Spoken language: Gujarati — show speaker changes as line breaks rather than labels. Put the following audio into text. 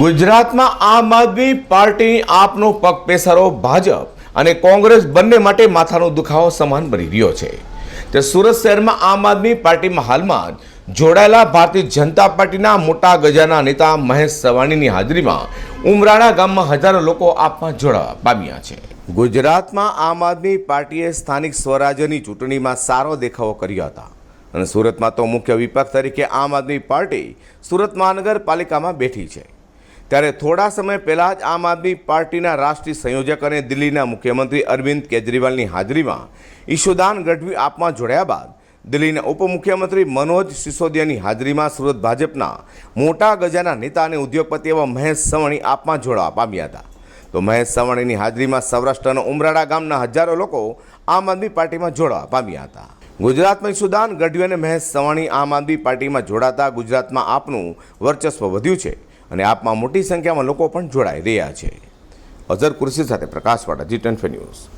ગુજરાતમાં આમ આદમી પાર્ટી આપનો પગ પેસારો ભાજપ અને કોંગ્રેસ બંને માટે માથાનો દુખાવો સમાન બની રહ્યો છે. તે સુરત શહેરમાં આમ આદમી પાર્ટીમાં હાલમાં જોડાયેલા ભારતીય જનતા પાર્ટીના મોટા ગજાના નેતા મહેશ સવાણીની હાજરીમાં ઉમરાણા ગામમાં હજારો લોકો આપમાં જોડાવા પામ્યા છે. ગુજરાતમાં આમ આદમી પાર્ટીએ સ્થાનિક સ્વરાજ્યની ચૂંટણીમાં સારો દેખાવો કર્યા હતા અને સુરતમાં તો મુખ્ય વિપક્ષ તરીકે આમ આદમી પાર્ટી સુરત મહાનગરપાલિકામાં બેઠી છે. ત્યારે થોડા સમય પહેલાં જ આમ આદમી પાર્ટીના રાષ્ટ્રીય સંયોજક અને દિલ્હીના મુખ્યમંત્રી અરવિંદ કેજરીવાલની હાજરીમાં ઈશુદાન ગઢવી આપમાં જોડાયા બાદ દિલ્હીના ઉપમુખ્યમંત્રી મનોજ સિસોદિયાની હાજરીમાં સુરત ભાજપના મોટા ગજાના નેતા અને ઉદ્યોગપતિ એવા મહેશ સવણી આપમાં જોડાવા પામ્યા હતા. તો મહેશ સવણીની હાજરીમાં સૌરાષ્ટ્રના ઉમરાળા ગામના હજારો લોકો આમ આદમી પાર્ટીમાં જોડાવા પામ્યા હતા. ગુજરાતમાં ઈશુદાન ગઢવી અને મહેશ સવાણી આમ આદમી પાર્ટીમાં જોડાતા ગુજરાતમાં આપનું વર્ચસ્વ વધ્યું છે. અને આપમાં મોટી સંખ્યામાં લોકો પણ જોડાઈ રહ્યા છે. અઝર કુરશી સાથે પ્રકાશવાળા જી ટેન ન્યૂઝ.